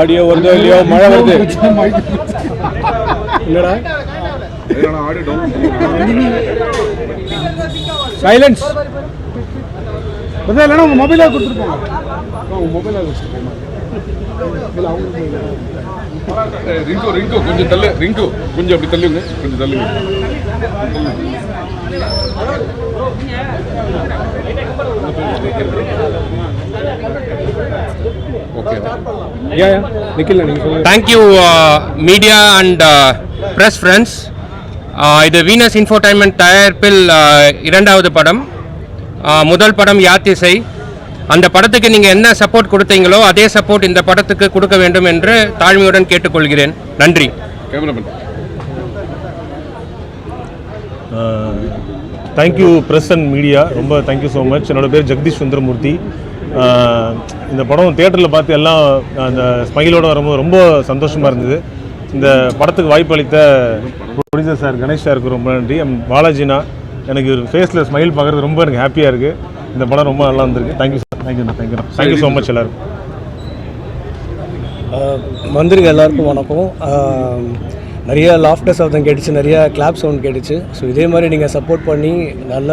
Audio வருதோ இல்லையோ மழை வருது. என்னடா சைலன்ஸ் இல்லைன்னா உங்க மொபைலாக கொடுத்துருப்பாங்க உங்க மொபைலாக வச்சுருக்கேன் ரிங்கு ரிங்கு கொஞ்சம் தள்ளு ரிங்கு. கொஞ்சம் அப்படி தள்ளுங்க கொஞ்சம் தள்ளுங்க. ஓகே. யா யா நிக்கில் நீங்கள் சொல்லுங்கள் thank you media and press friends இது வீனஸ் இன்ஃபோடைன்மெண்ட் தயாரிப்பில் uh, இரண்டாவது படம். Uh, முதல் படம் யாத்திசை. அந்த படத்துக்கு நீங்கள் என்ன சப்போர்ட் கொடுத்தீங்களோ அதே சப்போர்ட் இந்த படத்துக்கு கொடுக்க வேண்டும் என்று தாழ்மையுடன் கேட்டுக்கொள்கிறேன். நன்றி. Cameraman thank you press and media ரொம்ப தேங்க்யூ ஸோ மச் என்னோட பேர் ஜெகதீஷ் சுந்தரமூர்த்தி. இந்த படம் தேட்டரில் பார்த்து எல்லாம் அந்த ஸ்மைலோட வரும்போது ரொம்ப சந்தோஷமாக இருந்தது. இந்த படத்துக்கு வாய்ப்பு அளித்த ப்ரொடியூசர் சார் கணேஷ் சாருக்கு ரொம்ப நன்றி. பாலாஜினா எனக்கு ஒரு ஃபேஸில் ஸ்மைல் பார்க்குறது ரொம்ப எனக்கு ஹாப்பியாக இருக்குது இந்த படம் ரொம்ப நல்லா இருந்திருக்கு. Thank you sir thank you thank you thank you so much எல்லாருக்கும். வந்துருங்க எல்லாருக்கும் வணக்கம். நிறைய லாஃப்டர் சவுத்தம் கேட்டுச்சு நிறைய கிளாப் சவுண்ட் கேட்டுச்சு. ஸோ இதே மாதிரி நீங்கள் சப்போர்ட் பண்ணி நல்ல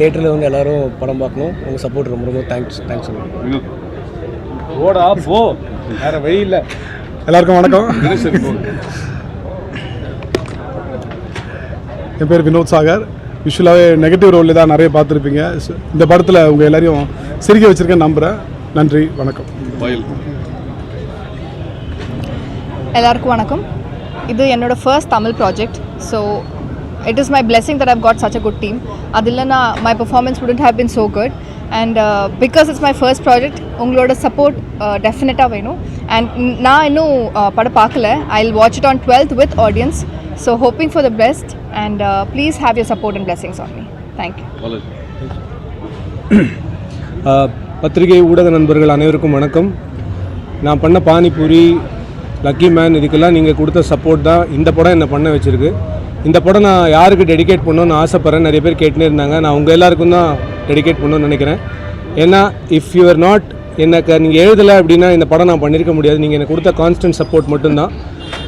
தேட்டரில் வந்து எல்லாரும் படம் பார்க்கணும். உங்கள் சப்போர்ட் ரொம்ப ரொம்ப தேங்க்ஸ் தேங்க்ஸ் ஓடா போ. வேற வழி இல்லை. எல்லாருக்கும் வணக்கம். என் பேர் வினோத் சாகர். யூஸ்வலாகவே நெகட்டிவ் ரோலில் தான் நிறைய பார்த்துருப்பீங்க. இந்த படத்தில் உங்கள் எல்லாரையும் சிரிக்க வச்சுருக்கேன் நம்புகிறேன் நன்றி வணக்கம். வயல் எல்லாருக்கும் வணக்கம். இது என்னோட first Tamil project so it is my blessing that I've got such a good team அது இல்லைனா my performance wouldn't have been so good and because it's my first project உங்களோட சப்போர்ட் டெஃபினட்டாக வேணும். அண்ட் நான் இன்னும் படம் பார்க்கல. I will watch it on twelfth with audience so hoping for the best and please have your support and blessings on me thank you பத்திரிகை ஊடக நண்பர்கள் அனைவருக்கும் வணக்கம். நான் பண்ண பானிபூரி லக்கி மேன் இதுக்கெல்லாம் நீங்கள் கொடுத்த சப்போர்ட் தான். இந்த படம் என்னை பண்ண வச்சுருக்கு. இந்த படம் நான் யாருக்கு டெடிகேட் பண்ணணும்னு ஆசைப்பட்றேன் நிறைய பேர் கேட்டுனே இருந்தாங்க. நான் உங்கள் எல்லாருக்கும் தான் டெடிகேட் பண்ணணும்னு நினைக்கிறேன். ஏன்னா இஃப் யூ ஆர் நாட் எனக்கு நீங்கள் எழுதலை அப்படின்னா இந்த படம் நான் பண்ணியிருக்க முடியாது. நீங்கள் எனக்கு கொடுத்த கான்ஸ்டன்ட் சப்போர்ட் மட்டும்தான்.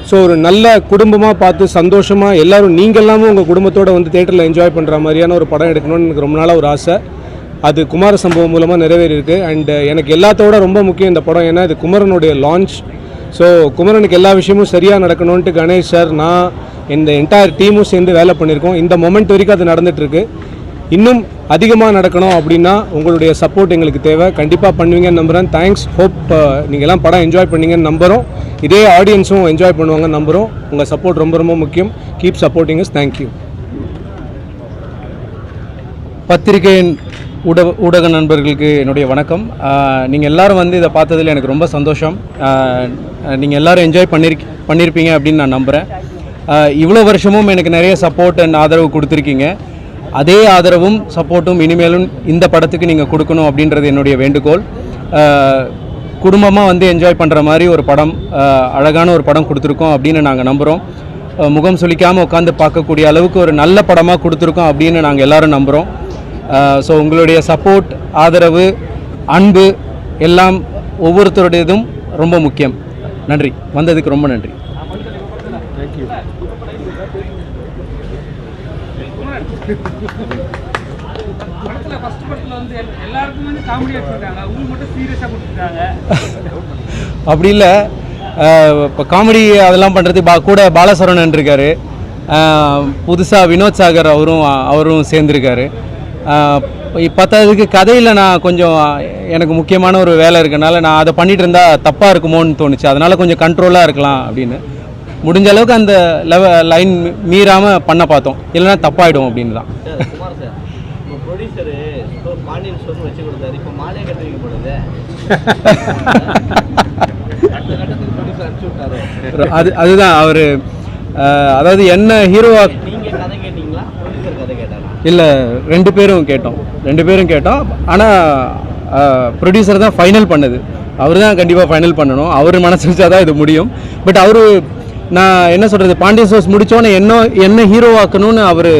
ஸோ ஒரு நல்ல குடும்பமாக பார்த்து சந்தோஷமாக எல்லோரும் நீங்கள் எல்லாமும் உங்கள் குடும்பத்தோட வந்து தேட்டரில் என்ஜாய் பண்ணுற மாதிரியான ஒரு படம் எடுக்கணும்னு எனக்கு ரொம்ப நாளாக ஒரு ஆசை. அது குமார சம்பவம் மூலமாக நிறைவேறியிருக்கு. அண்ட் எனக்கு எல்லாத்தோட ரொம்ப முக்கியம் இந்த படம். ஏன்னா இது குமரனுடைய லான்ச் ஸோ குமரனுக்கு எல்லா விஷயமும் சரியாக நடக்கணும்ன்ட்டு கணேஷ் சார் நான் இந்த என்டையர் டீமும் சேர்ந்து வேலை பண்ணியிருக்கோம். இந்த மொமெண்ட் வரைக்கும் அது நடந்துகிட்ருக்கு இன்னும் அதிகமாக நடக்கணும் அப்படின்னா உங்களுடைய சப்போர்ட் எங்களுக்கு தேவை. கண்டிப்பாக பண்ணுவீங்கன்னு நம்புகிறேன் தேங்க்ஸ் ஹோப் uh, நீங்கள் எல்லாம் படம் என்ஜாய் பண்ணீங்கன்னு நம்புகிறோம் இதே ஆடியன்ஸும் என்ஜாய் பண்ணுவாங்கன்னு நம்புகிறோம் உங்கள் சப்போர்ட் ரொம்ப ரொம்ப முக்கியம். கீப் சப்போர்ட்டிங் இஸ் தேங்க்யூ பத்திரிகையின் ஊடக ஊடக நண்பர்களுக்கு என்னுடைய வணக்கம். நீங்கள் எல்லாரும் வந்து இதை பார்த்ததில் எனக்கு ரொம்ப சந்தோஷம். நீங்கள் எல்லாரும் என்ஜாய் பண்ணிருக்க பண்ணியிருப்பீங்க அப்படின்னு நான் நம்புகிறேன் இவ்வளோ வருஷமும் எனக்கு நிறைய சப்போர்ட் அண்ட் ஆதரவு கொடுத்துருக்கீங்க. அதே ஆதரவும் சப்போர்ட்டும் இனிமேலும் இந்த படத்துக்கு நீங்கள் கொடுக்கணும் அப்படின்றது என்னுடைய வேண்டுகோள். குடும்பமாக வந்து என்ஜாய் பண்ணுற மாதிரி ஒரு படம் அழகான ஒரு படம் கொடுத்துருக்கோம் அப்படின்னு நாங்கள் நம்புகிறோம் முகம் சுளிக்காமல் உட்காந்து பார்க்கக்கூடிய அளவுக்கு ஒரு நல்ல படமாக கொடுத்துருக்கோம் அப்படின்னு நாங்கள் எல்லோரும் நம்புகிறோம் ஸோ உங்களுடைய சப்போர்ட் ஆதரவு அன்பு எல்லாம் ஒவ்வொருத்தருடையதும் ரொம்ப முக்கியம். நன்றி. வந்ததுக்கு ரொம்ப நன்றி. அப்படி இல்லை. இப்போ காமெடி அதெல்லாம் பண்ணுறது பா கூட பாலசரவணன் இருக்கார். புதுசாக வினோத் சாகர் அவரும் அவரும் சேர்ந்துருக்காரு. பத்தாவதுக்கு கதையில் நான் கொஞ்சம் எனக்கு முக்கியமான ஒரு வேலை இருக்கனால நான் அதை பண்ணிட்டு இருந்தா தப்பாக இருக்குமோன்னு தோணுச்சு. அதனால் கொஞ்சம் கண்ட்ரோலாக இருக்கலாம் அப்படின்னு. முடிஞ்ச அளவுக்கு அந்த லெவ லைன் மீறாமல் பண்ண பார்த்தோம். இல்லைன்னா தப்பாயிடும் அப்படின்னு தான் அது அதுதான் அவர் அதாவது என்ன ஹீரோவா நீங்க கதை கேட்டீங்களா? ப்ரொடியூசர் கதை கேட்டாரா? இல்லை ரெண்டு பேரும் கேட்டோம். ரெண்டு பேரும் கேட்டோம். ஆனால் ப்ரொடியூசர் தான் ஃபைனல் பண்ணது. அவர் தான் கண்டிப்பாக ஃபைனல் பண்ணணும். அவர் மனசு வச்சா தான் இது முடியும். பட் அவர் நான் என்ன சொல்கிறது பாண்டியன் சோர்ஸ் முடித்தோன்னே என்ன என்ன ஹீரோவாக்கணும்னு அவர்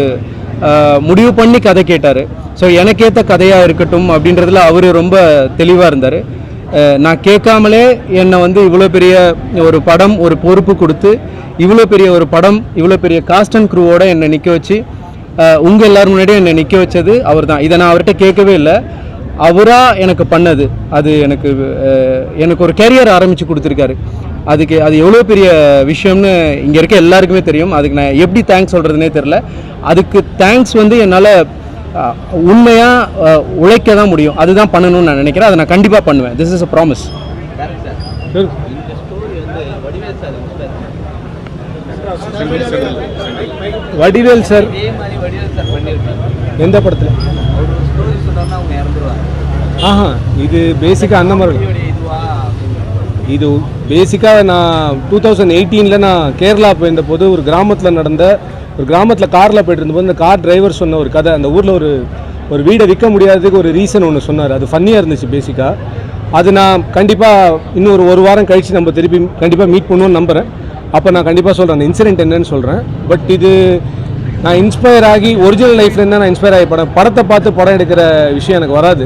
முடிவு பண்ணி கதை கேட்டார். ஸோ எனக்கேற்ற கதையாக இருக்கட்டும் அப்படின்றதுல அவர் ரொம்ப தெளிவாக இருந்தார். நான் கேட்காமலே என்னை வந்து இவ்வளோ பெரிய ஒரு படம் ஒரு பொறுப்பு கொடுத்து இவ்வளோ பெரிய ஒரு படம் இவ்வளோ பெரிய காஸ்ட் அண்ட் க்ரூவோடு என்னை நிற்க வச்சு உங்கள் எல்லாரும் முன்னாடியும் என்னை நிற்க வச்சது அவர் தான் இதை நான் அவர்கிட்ட கேட்கவே இல்லை. அவராக எனக்கு பண்ணது. அது எனக்கு எனக்கு ஒரு கேரியர் ஆரம்பித்து கொடுத்துருக்காரு. அதுக்கு அது எவ்வளோ பெரிய விஷயம்னு இங்கே இருக்க எல்லாருக்குமே தெரியும். அதுக்கு நான் எப்படி தேங்க்ஸ் சொல்கிறதுனே தெரில. அதுக்கு தேங்க்ஸ் வந்து என்னால் உண்மையாக உழைக்க தான் முடியும். அதுதான் பண்ணணும்னு நான் நினைக்கிறேன். அதை நான் கண்டிப்பாக பண்ணுவேன். This is a promise director இந்த ஸ்டோரி வந்து வடிவேல் சார் வடிவேல் சார். இதே மாதிரி வடிவேல் சார் பண்ணியிருப்பாங்க எந்த படத்தில்? அவர் ஒரு ஸ்டோரி சொன்னோம்னா அவங்க இறந்துருவாங்க. ஆஹா இது பேசிக்காக அந்த மாதிரி இதோட இதுவா? அப்படின்னு. இது பேசிக்காக நான் டூ தௌசண்ட் எயிட்டீனில் நான் கேரளா போயிருந்த போது ஒரு கிராமத்தில் நடந்த ஒரு கிராமத்தில் காரில் போயிட்டு இருந்தபோது இந்த கார் டிரைவர் சொன்ன ஒரு கதை. அந்த ஊரில் ஒரு ஒரு வீடை விற்க முடியாததுக்கு ஒரு ரீசன் ஒன்று சொன்னார். அது ஃபன்னியாக இருந்துச்சு பேசிக்காக அது நான் கண்டிப்பாக இன்னும் ஒரு ஒரு வாரம் கழித்து நம்ம திருப்பி கண்டிப்பாக மீட் பண்ணுவோம்னு நம்புகிறேன் அப்போ நான் கண்டிப்பாக சொல்கிறேன் அந்த இன்சிடென்ட் என்னன்னு சொல்கிறேன் பட் இது நான் இன்ஸ்பயர் ஆகி ஒரிஜினல் லைஃப்லேருந்து நான் இன்ஸ்பயர் ஆகி படம் படத்தை பார்த்து படம் எடுக்கிற விஷயம் எனக்கு வராது.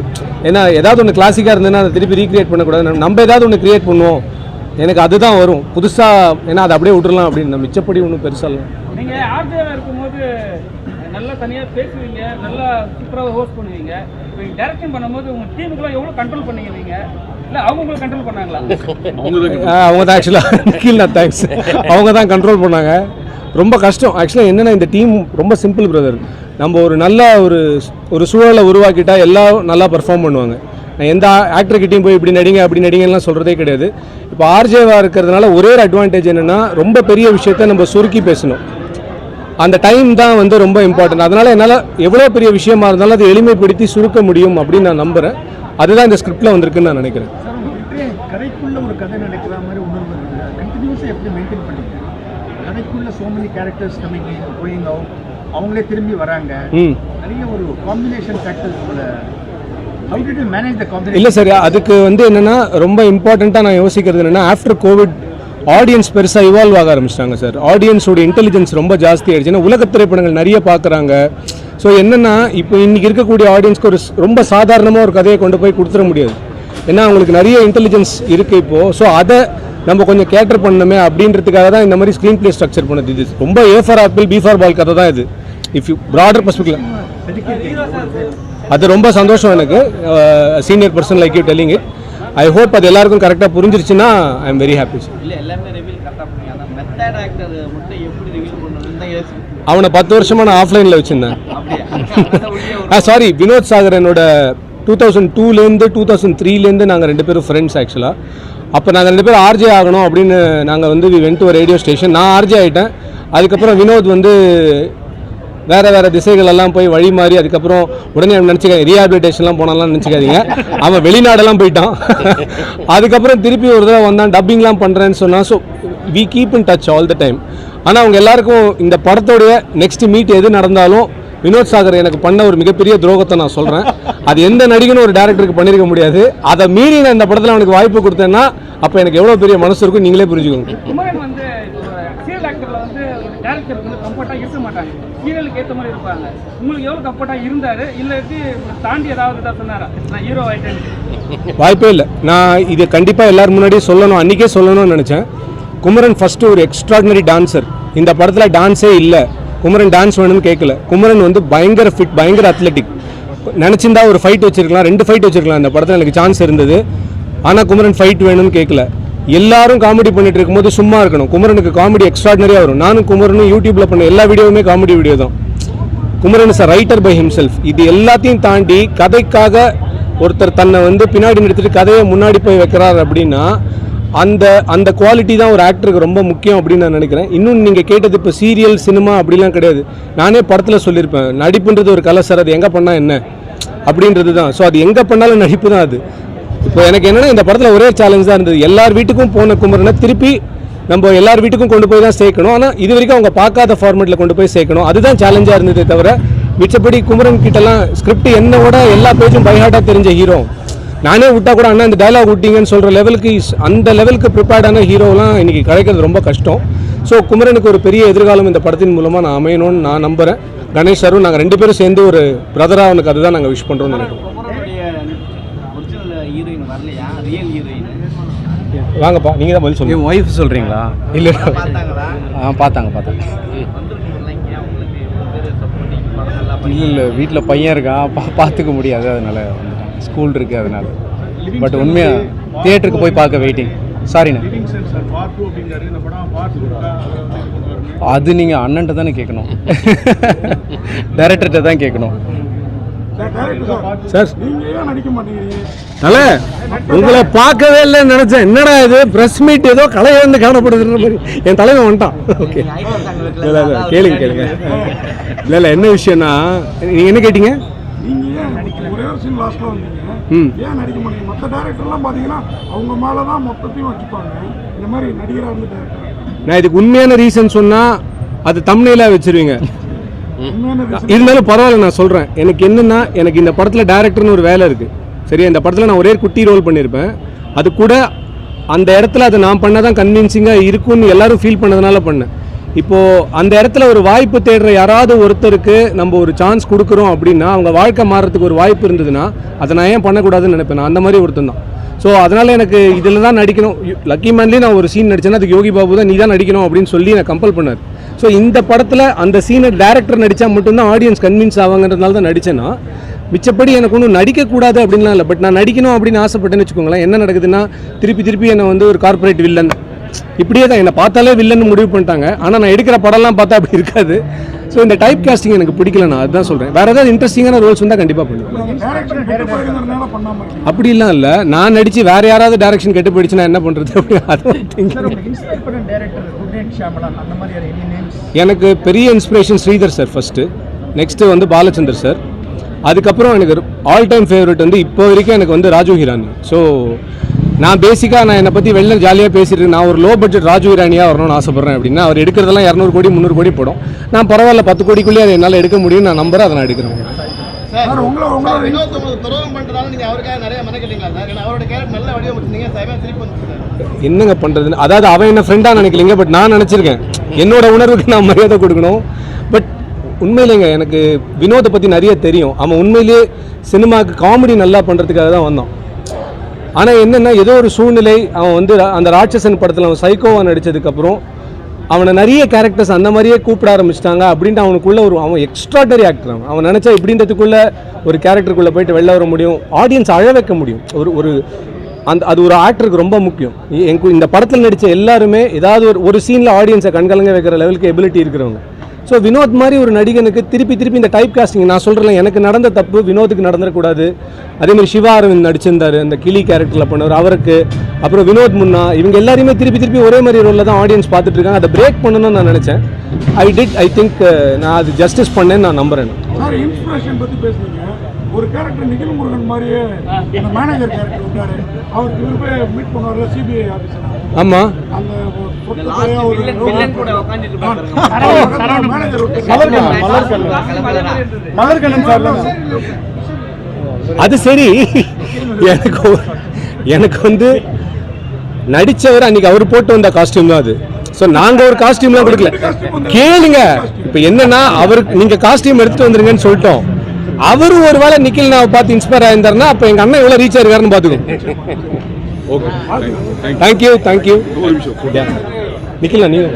ஏன்னா ஏதாவது ஒன்று கிளாசிக்காக இருந்ததுன்னா அதை திருப்பி ரீக்ரியேட் பண்ணக்கூடாது. நம்ம ஏதாவது ஒன்று கிரியேட் பண்ணுவோம். எனக்கு அதுதான் வரும். புதுசாக ஏன்னா அதை அப்படியே விட்டுறலாம் அப்படின்னு மிச்சப்படி ஒன்றும் பெருசாக இல்லை. நீங்கள் இருக்கும்போது நல்லா தனியாக பேசுவீங்க. நல்லா சூப்பராக ஹோஸ்ட் பண்ணுவீங்க. இப்போ டைரக்ஷன் பண்ணும்போது உங்கள் டீமுக்குலாம் எவ்வளோ கண்ட்ரோல் பண்ணீங்க நீங்கள் இல்லை அவங்க உங்களை கண்ட்ரோல் பண்ணாங்களா? அவங்க தான் ஆ, அவங்க தான் ஆக்சுவலாக கீழ் தேங்க்ஸ் அவங்க தான் கண்ட்ரோல் பண்ணாங்க. ரொம்ப கஷ்டம். ஆக்சுவலாக என்னென்னா இந்த டீம் ரொம்ப சிம்பிள் பிரதர் நம்ம ஒரு நல்ல ஒரு ஒரு சூழலை உருவாக்கிட்டா எல்லாம் நல்லா பெர்ஃபார்ம் பண்ணுவாங்க. நான் எந்த ஆக்டர்கிட்டையும் போய் இப்படி நடிங்க அப்படி நடிங்கலாம் சொல்கிறதே கிடையாது. இப்போ ஆர்ஜேவாக இருக்கிறதுனால ஒரே ஒரு அட்வான்டேஜ் என்னென்னா ரொம்ப பெரிய விஷயத்த நம்ம சுருக்கி பேசணும். அந்த டைம் தான் வந்து ரொம்ப இம்பார்ட்டன்ட் அதனால் என்னால் எவ்வளோ பெரிய விஷயமா இருந்தாலும் அதை எளிமைப்படுத்தி சுருக்க முடியும் அப்படின்னு நான் நம்புகிறேன் அதுதான் இந்த ஸ்கிரிப்டில் வந்திருக்குன்னு நான் நினைக்கிறேன். அவங்களே திரும்பி வராங்க. நிறைய ஒரு காம்பினேஷன் ஃபேக்டர்ஸ் இல்லை சார் அதுக்கு வந்து என்னென்னா ரொம்ப இம்பார்ட்டண்ட்டாக நான் யோசிக்கிறது என்னென்னா ஆஃப்டர் கோவிட் ஆடியன்ஸ் பெருசாக இவால்வ் ஆக ஆரம்பிச்சிட்டாங்க சார் ஆடியன்ஸோட இன்டெலிஜென்ஸ் ரொம்ப ஜாஸ்தி ஆயிடுச்சு. ஏன்னா உலக திரைப்படங்கள் நிறைய பார்க்குறாங்க. ஸோ என்னென்னா இப்போ இன்றைக்கி இருக்கக்கூடிய ஆடியன்ஸ்க்கு ஒரு ரொம்ப சாதாரணமாக ஒரு கதையை கொண்டு போய் கொடுத்துட முடியாது. ஏன்னா அவங்களுக்கு நிறைய இன்டெலிஜென்ஸ் இருக்குது இப்போது ஸோ அதை நம்ம கொஞ்சம் கேட்டர் பண்ணணுமே அப்படின்றதுக்காக தான் இந்த மாதிரி ஸ்க்ரீன் பிளே ஸ்ட்ரக்சர் பண்ணது இது. ரொம்ப A for apple B for ball கதை தான் இது. இஃப் யூ ப்ராடர் பர்ஸ்பெக்டிவ் அது ரொம்ப சந்தோஷம் எனக்கு. Senior person like you telling it I hope அது எல்லாருக்கும் கரெக்டாக புரிஞ்சிருச்சுன்னா ஐ எம் வெரி ஹாப்பி இல்லை எல்லாமே ரிவீல் கரெக்டாக பண்ணீங்க ஆனால் மெத்தட் ஆக்டர் மட்டும் எப்படி ரிவீல் பண்ணணும்னு தான் யோசிச்சு அவனை பத்து வருஷமா நான் ஆஃப்லைனில் வச்சுருந்தேன். ஆ சாரி வினோத் சாகர் என்னோட டூ தௌசண்ட் டூலேருந்து டூ தௌசண்ட் த்ரீலேருந்து நாங்கள் ரெண்டு பேரும் ஃப்ரெண்ட்ஸ் ஆக்சுவலாக அப்போ நாங்கள் ரெண்டு பேரும் ஆர்ஜே ஆகணும் அப்படின்னு நாங்கள் வந்து வி வென்ட் ஒரு ரேடியோ ஸ்டேஷன் நான் ஆர்ஜே ஆகிட்டேன் அதுக்கப்புறம் வினோத் வந்து வேறு வேறு திசைகள் எல்லாம் போய் வழி மாறி அதுக்கப்புறம் உடனே நினச்சிக்க ரீஹாபிலிட்டேஷன்லாம் போனாலாம் நினச்சிக்காதீங்க. அவன் வெளிநாடெல்லாம் போயிட்டான். அதுக்கப்புறம் திருப்பி ஒரு தடவை வந்தான் டப்பிங்லாம் பண்ணுறேன்னு சொன்னான். So we keep in touch all the time ஆனால் அவங்க எல்லாருக்கும் இந்த படத்தோடைய நெக்ஸ்ட் மீட் எது நடந்தாலும் வினோத் சாகர் எனக்கு பண்ண ஒரு மிகப்பெரிய துரோகத்தை நான் சொல்கிறேன் அது எந்த நடிகனும் ஒரு டேரக்டருக்கு பண்ணியிருக்க முடியாது. அதை மீறி நான் இந்த படத்தில் அவனுக்கு வாய்ப்பு கொடுத்தேன்னா அப்போ எனக்கு எவ்வளோ பெரிய மனசு இருக்கும் நீங்களே புரிஞ்சுக்கோங்க குமரன் வந்து சீரியல் ஆக்டரில் வந்து டேரக்டர் வந்து கம்ஃபர்ட்டாக இருக்க மாட்டாங்க ஏற்ற மாதிரி இருப்பாங்க. உங்களுக்கு எவ்வளோ கம்ஃபர்ட்டாக இருந்தார்? இல்லாட்டி தாண்டி ஏதாவது இதாக சொன்னாரா? நான் ஹீரோ ஆகிட்டேன் வாய்ப்பே இல்லை. நான் இதை கண்டிப்பாக எல்லாரும் முன்னாடியே சொல்லணும். அன்றைக்கே சொல்லணும்னு நினச்சேன். குமரன் ஃபஸ்ட்டு ஒரு எக்ஸ்ட்ராடினரி டான்சர் இந்த படத்தில் டான்ஸே இல்லை. குமரன் டான்ஸ் வேணும்னு கேட்கல குமரன் வந்து பயங்கர ஃபிட் பயங்கர அத்லெட்டிக் நினச்சிருந்தா ஒரு ஃபைட் வச்சிருக்கலாம். ரெண்டு ஃபைட் வச்சுருக்கலாம். அந்த படத்தில் எனக்கு சான்ஸ் இருந்தது. ஆனால் குமரன் ஃபைட் வேணும்னு கேட்கல எல்லாரும் காமெடி பண்ணிட்டு இருக்கும்போது சும்மா இருக்கணும். குமரனுக்கு காமெடி எக்ஸ்ட்ராடினரியாக வரும். நானும் குமரனும் யூடியூப்பில் பண்ண எல்லா வீடியோவுமே காமெடி வீடியோ தான். Kumaran is a writer by himself இது எல்லாத்தையும் தாண்டி கதைக்காக ஒருத்தர் தன்னை வந்து பின்னாடி நிறுத்திட்டு கதையை முன்னாடி போய் வைக்கிறார் அப்படின்னா அந்த அந்த குவாலிட்டி தான் ஒரு ஆக்டருக்கு ரொம்ப முக்கியம் அப்படின்னு நான் நினைக்கிறேன். இன்னும் நீங்கள் கேட்டது இப்போ சீரியல் சினிமா அப்படிலாம் கிடையாது. நானே படத்தில் சொல்லியிருப்பேன் நடிப்புன்றது ஒரு கலை சார் அது எங்கே பண்ணால் என்ன? அப்படின்றது தான். ஸோ அது எங்கே பண்ணாலும் நடிப்பு தான் அது. இப்போ எனக்கு என்னன்னா இந்த படத்தில் ஒரே சேலஞ்ச் தான் இருந்தது. எல்லார் வீட்டுக்கும் போன குமரனை திருப்பி நம்ம எல்லார் வீட்டுக்கும் கொண்டு போய் தான் சேர்க்கணும். ஆனால் இது வரைக்கும் அவங்க பார்க்காத ஃபார்மேட்டில் கொண்டு போய் சேர்க்கணும். அதுதான் சேலஞ்சாக இருந்ததே தவிர மிச்சப்படி குமரன் கிட்டலாம் ஸ்கிரிப்ட் என்னோட எல்லா பேஜும் பைஹார்ட்டாக தெரிஞ்ச ஹீரோ நானே விட்டா கூட அண்ணா இந்த டயலாக் விட்டீங்கன்னு சொல்கிற லெவலுக்கு அந்த லெவலுக்கு ப்ரிப்பேர்டான ஹீரோலாம் இன்றைக்கி கிடைக்கிறது ரொம்ப கஷ்டம். ஸோ குமரனுக்கு ஒரு பெரிய எதிர்காலம் இந்த படத்தின் மூலமாக நான் அமையணும்னு நான் நம்புகிறேன் கணேஷ் சாரும் நாங்கள் ரெண்டு பேரும் சேர்ந்து ஒரு பிரதராக அவனுக்கு அதுதான் நாங்கள் விஷ் பண்ணுறோம்னு நினைக்கிறோம். ஒரிஜினல் ஹீரோயின் வரலையா? ரியல் ஹீரோயின் வாங்கப்பா நீங்கள் தான் பதில் சொல்லுங்கள் என் ஒய்ஃப் சொல்கிறீங்களா இல்லை ஆ பார்த்தாங்க பார்த்தாங்க. இல்லை இல்லை வீட்டில் பையன் இருக்கான் பா பார்த்துக்க முடியாது அதனால். வந்துட்டாங்க ஸ்கூல் இருக்குது அதனால் பட் உண்மையாக தியேட்டருக்கு போய் பார்க்க வெயிட்டிங் சாரிண்ணே அது நீங்கள் அண்ணன்ட்ட தானே கேட்கணும். டைரக்டர்கிட்ட தான் கேட்கணும். சார் தல உங்களை பார்க்கவே இல்லைன்னு நினைச்சேன். என்னடா இது? பிரஸ் மீட் ஏதோ கலையை வந்து காணப்படுதுன்ற மாதிரி. என் தலைவன் வந்துட்டான். ஓகே இல்லை இல்லை கேளுங்க கேளுங்க. இல்லை இல்லை என்ன விஷயம்னா நீங்கள் என்ன கேட்டீங்க? நீங்க ஏன் நடிக்க மாட்டீங்க? மற்ற டேரக்டர்லாம் பாத்தீங்கன்னா அவங்க மேல தான் மொத்தத்தையும் வச்சுப்பாங்க. இந்த மாதிரி நடிகரா வந்து டேரக்டர் நான் இதுக்கு உண்மையான ரீசன் சொன்னால் அது தம்னையிலாக வச்சிருவீங்க. இருந்தாலும் பரவாயில்ல நான் சொல்கிறேன் எனக்கு என்னென்னா எனக்கு இந்த படத்தில் டேரக்டர்னு ஒரு வேலை இருக்குது சரியா இந்த படத்தில் நான் ஒரே குட்டி ரோல் பண்ணியிருப்பேன் அது கூட அந்த இடத்துல அதை நான் பண்ணாதான் கன்வின்சிங்காக இருக்கும்னு எல்லாரும் ஃபீல் பண்ணதுனால பண்ணேன். இப்போது அந்த இடத்துல ஒரு வாய்ப்பு தேடுற யாராவது ஒருத்தருக்கு நம்ம ஒரு சான்ஸ் கொடுக்குறோம் அப்படின்னா அவங்க வாழ்க்கை மாறுறதுக்கு ஒரு வாய்ப்பு இருந்ததுன்னா அதை நான் ஏன் பண்ணக்கூடாதுன்னு நினைப்பேன். நான் அந்த மாதிரி ஒருத்தன் தான். ஸோ அதனால் எனக்கு இதில் தான் நடிக்கணும். லக்கி மேன்லேயும் நான் ஒரு சீன் நடித்தேன்னா அதுக்கு யோகி பாபு தான் நீ தான் நடிக்கணும் அப்படின்னு சொல்லி நான் கம்பல் பண்ணார். ஸோ இந்த படத்தில் அந்த சீனை டேரக்டர் நடித்தா மட்டும்தான் ஆடியன்ஸ் கன்வின்ஸ் ஆவாங்கிறதுனால தான் நடித்தேன்னா மிச்சப்படி எனக்கு ஒன்றும் நடிக்கக்கூடாது அப்படின்லாம் இல்லை. பட் நான் நடிக்கணும் அப்படின்னு ஆசைப்பட்டேன்னு வச்சுக்கோங்களேன் என்ன நடக்குதுன்னா திருப்பி திருப்பி என்னை வந்து ஒரு கார்ப்பரேட் வில்லன் இப்படியே தான் என்னை பார்த்தாலே வில்லன் முடிவு பண்ணிட்டாங்க. ஆனால் நான் எடுக்கிற படம்லாம் பார்த்தா அப்படி இருக்காது. ஸோ இந்த டைப் காஸ்டிங் எனக்கு பிடிக்கல நான் அதுதான் சொல்கிறேன் வேறு ஏதாவது இன்ட்ரெஸ்டிங்கான ரோல்ஸ் வந்தால் கண்டிப்பாக பண்ணுவேன். அப்படிலாம் இல்லை. நான் நடித்து வேற யாராவது டேரக்ஷன் கெட்டு போயிடுச்சுன்னா என்ன பண்ணுறது அப்படி எனக்கு பெரிய inspiration Sridhar sir first next வந்து பாலச்சந்தர் சார் அதுக்கப்புறம் எனக்கு ஆல் டைம் ஃபேவரட் வந்து இப்போ வரைக்கும் எனக்கு வந்து ராஜு ஹிரானி. ஸோ நான் பேசிக்காக நான் என்னை பற்றி வெளில ஜாலியாக பேசிட்டு. நான் ஒரு லோ பட்ஜெட் ராஜு ஹிரானியாக வரணும்னு ஆசைப்பட்றேன் அப்படின்னா அவர் எடுக்கிறதெல்லாம் இரநூறு கோடி முந்நூறு கோடி போடும். நான் பரவாயில்ல பத்து கோடிக்குள்ளேயே அதை என்னால் எடுக்க முடியும் நான் நம்புறேன் அதை நான் எடுக்கிறேன். என்னங்க பண்ணுறதுன்னு அதாவது அவன் என்ன ஃப்ரெண்டாக நினைக்கலைங்க பட் நான் நினச்சிருக்கேன். என்னோட உணர்வுக்கு நான் மரியாதை கொடுக்கணும். பட் உண்மையிலேங்க எனக்கு வினோதை பற்றி நிறைய தெரியும். அவன் உண்மையிலேயே சினிமாவுக்கு காமெடி நல்லா பண்ணுறதுக்காக தான் வந்தான். ஆனால் என்னென்னா ஏதோ ஒரு சூழ்நிலை அவன் வந்து அந்த ராட்சசன் படத்தில் அவன் சைக்கோவாக நடித்ததுக்கப்புறம் அவனை நிறைய கேரக்டர்ஸ் அந்த மாதிரியே கூப்பிட ஆரம்பிச்சிட்டாங்க அப்படின்ட்டு அவனுக்குள்ள ஒரு அவன் எக்ஸ்ட்ராடரி ஆக்டர் அவன். அவன் நினச்சா இப்படின்றதுக்குள்ள ஒரு கேரக்டருக்குள்ளே போயிட்டு வெளில வர முடியும். ஆடியன்ஸ் அழ வைக்க முடியும். ஒரு ஒரு அந்த அது ஒரு ஆக்டருக்கு ரொம்ப முக்கியம். எங்க இந்த படத்தில் நடித்த எல்லாருமே ஏதாவது ஒரு ஒரு சீனில் ஆடியன்ஸை கண்கலங்க வைக்கிற லெவலுக்கு எபிலிட்டி இருக்கிறவங்க. ஸோ வினோத் மாதிரி ஒரு நடிகனுக்கு திருப்பி திருப்பி இந்த டைப் காஸ்டிங் நான் சொல்கிறேன் எனக்கு நடந்த தப்பு வினோத்துக்கு நடந்துடக்கூடாது அதே மாதிரி சிவா அரவிந்த் நடிச்சிருந்தாரு அந்த கிளி கேரக்டரில் பண்ணவர் அவருக்கு. அப்புறம் வினோத் முன்னா இவங்க எல்லாரையுமே திருப்பி திருப்பி ஒரே மாதிரி ரோலில் தான் ஆடியன்ஸ் பார்த்துட்டு இருக்காங்க. அதை பிரேக் பண்ணணும்னு நான் நினச்சேன். ஐ டிட் ஐ திங்க் நான் அது ஜஸ்டிஸ் பண்ணேன்னு நான் நம்புகிறேன் ஒரு கேரக்டர் நிகில் முருகன் மாதிரியே அந்த மேனேஜர் கேரக்டர் இருக்காரு. அவருக்கு இவர் போய் மீட் பண்ணுவார்ல சிபிஐ ஆஃபீஸர் ஆமாம் அந்த அது சரி. எனக்கு எனக்கு வந்து நடிச்சவர் அன்னைக்கு அவர் போட்டு வந்த காஸ்டியூம் தான் அது. ஸோ நாங்க ஒரு காஸ்டியூம்லாம் கொடுக்கல. கேளுங்க. இப்போ என்னன்னா அவருக்கு நீங்க காஸ்டியூம் எடுத்துட்டு வந்துருங்கன்னு சொல்லிட்டோம். அவரும் ஒரு வேளை நிக்கில் நான் பார்த்து இன்ஸ்பயர் ஆயிருந்தாருன்னா அப்போ எங்க அண்ணன் எவ்வளோ ரீச் ஆயிருக்காருன்னு பார்த்துக்கோ. ஓகே தேங்க்யூ தேங்க்யூ நிக்கில் நீங்க.